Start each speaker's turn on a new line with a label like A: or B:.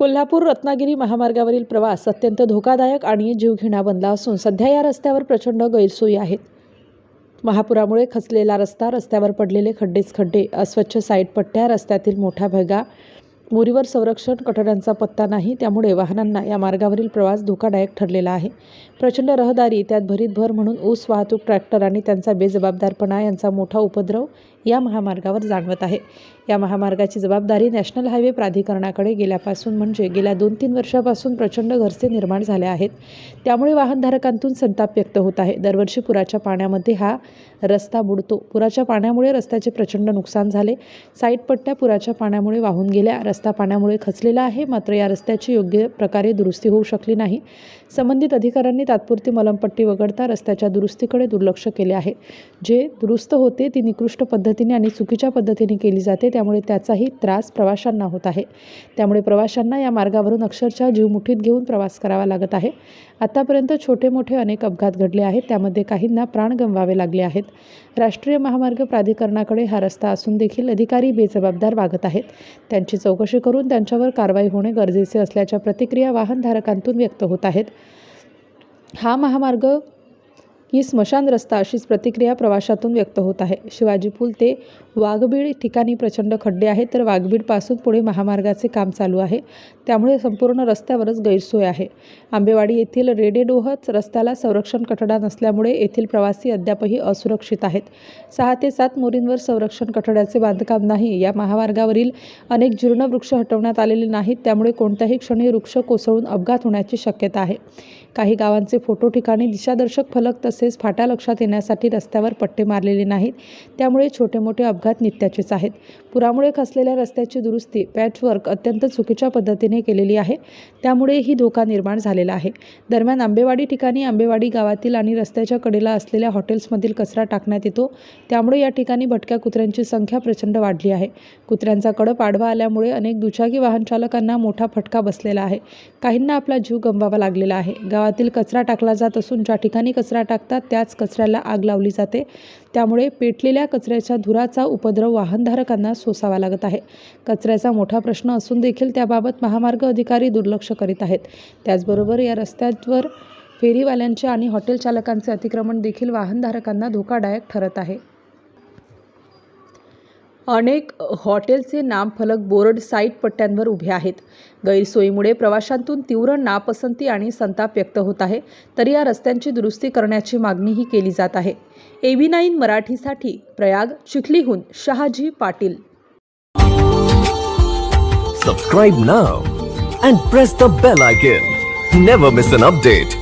A: कोल्हापूर रत्नागिरी महामार्गावरील प्रवास अत्यंत धोकादायक आणि जीवघेणा बनला असून सध्या या रस्त्यावर प्रचंड गैरसोयी आहेत. महापुरामुळे खचलेला रस्ता रस्त्यावर पडलेले खड्डेच खड्डे अस्वच्छ साईड पट्ट्या रस्त्यातील मोठ्या भगा मुरीवर संरक्षण कठड्यांचा पत्ता नाही त्यामुळे वाहनांना या मार्गावरील प्रवास धोकादायक ठरलेला आहे. प्रचंड रहदारी त्यात भरीत भर म्हणून ऊस वाहतूक ट्रॅक्टर आणि त्यांचा बेजबाबदारपणा यांचा मोठा उपद्रव या महामार्गावर जाणवत आहे. या महामार्गाची जबाबदारी नॅशनल हायवे प्राधिकरणाकडे गेल्यापासून म्हणजे गेल्या दोन तीन वर्षापासून प्रचंड घरचे निर्माण झाले आहेत. त्यामुळे वाहनधारकांतून संताप व्यक्त होत आहे. दरवर्षी पुराच्या पाण्यामध्ये हा रस्ता बुडतो. पुराच्या पाण्यामुळे रस्त्याचे प्रचंड नुकसान झाले. साईड पट्ट्या पुराच्या पाण्यामुळे वाहून गेल्या. रस्ता पाण्यामुळे खचलेला आहे. मात्र या रस्त्याची योग्य प्रकारे दुरुस्ती होऊ शकली नाही. संबंधित अधिकाऱ्यांनी तात्पुरती मलमपट्टी वगळता रस्त्याच्या दुरुस्तीकडे दुर्लक्ष केले आहे. जे दुरुस्त होते ती निकृष्ट पद्धत पद्धतीने आणि चुकीच्या पद्धतीने केली जाते त्यामुळे त्याचाही त्रास प्रवाशांना होत आहे. त्यामुळे प्रवाशांना या मार्गावरून अक्षरशः जीव मुठीत घेऊन प्रवास करावा लागत आहे. आतापर्यंत छोटे मोठे अनेक अपघात घडले आहेत त्यामध्ये काहींना प्राण गमवावे लागले आहेत. राष्ट्रीय महामार्ग प्राधिकरणाकडे हा रस्ता असून देखील अधिकारी बेजबाबदार वागत आहेत. त्यांची चौकशी करून त्यांच्यावर कारवाई होणे गरजेचे असल्याच्या प्रतिक्रिया वाहनधारकांतून व्यक्त होत आहेत. हा महामार्ग ही स्मशान रस्ता अशीच प्रतिक्रिया प्रवाशातून व्यक्त होत आहे. शिवाजी पूल ते वाघबीड ठिकाणी प्रचंड खड्डे आहेत तर वाघबीडपासून पुढे महामार्गाचे काम चालू आहे. त्यामुळे संपूर्ण रस्त्यावरच गैरसोय आहे. आंबेवाडी येथील रेडेडोहच रस्त्याला संरक्षण कठडा नसल्यामुळे येथील प्रवासी अद्यापही असुरक्षित आहेत. सहा ते सात मोरींवर संरक्षण कठड्याचे बांधकाम नाही. या महामार्गावरील अनेक जीर्ण वृक्ष हटवण्यात आलेले नाहीत. त्यामुळे कोणत्याही क्षणी वृक्ष कोसळून अपघात होण्याची शक्यता आहे. काही गावांचे फोटो ठिकाणी दिशादर्शक फलक तसेच फाटा लक्षात येण्यासाठी रस्त्यावर पट्टे मारलेले नाहीत. त्यामुळे छोटे मोठे अपघात नित्याचेच आहेत. पुरामुळे खचलेल्या रस्त्याची दुरुस्ती पॅचवर्क अत्यंत चुकीच्या पद्धतीने केलेली आहे. त्यामुळे ही धोका निर्माण झालेला आहे. दरम्यान आंबेवाडी ठिकाणी आंबेवाडी गावातील आणि रस्त्याच्या कडेला असलेल्या हॉटेल्समधील कचरा टाकण्यात येतो. त्यामुळे या ठिकाणी भटक्या कुत्र्यांची संख्या प्रचंड वाढली आहे. कुत्र्यांचा कडप आडवा आल्यामुळे अनेक दुचाकी वाहन चालकांना मोठा फटका बसलेला आहे. काहींना आपला जीव गमवावा लागलेला आहे. गावातील कचरा टाकला जात असून ज्या ठिकाणी कचरा टाकतात त्याच कचऱ्याला आग लावली जाते. त्यामुळे पेटलेल्या कचऱ्याच्या धुराचा उपद्रव वाहनधारकांना सोसावा लागत आहे. कचऱ्याचा मोठा प्रश्न असून देखील त्याबाबत महामार्ग अधिकारी दुर्लक्ष करीत आहेत. त्याचबरोबर या रस्त्यावर फेरीवाल्यांचे आणि हॉटेल चालकांचे अतिक्रमण देखील वाहनधारकांना धोकादायक ठरत आहे. अनेक हॉटेलचे नामफलक बोर्ड साईट पट्ट्यांवर उभे आहेत. गैरसोयीमुळे प्रवाशांतून तीव्र नापसंती आणि संताप व्यक्त होत आहे. तरी या रस्त्यांची दुरुस्ती करण्याची मागणीही केली जात आहे. ए व्ही नाईन मराठीसाठी Prayag चिखलीहून Shahaji Patil.
B: Subscribe now and press the bell icon never miss an update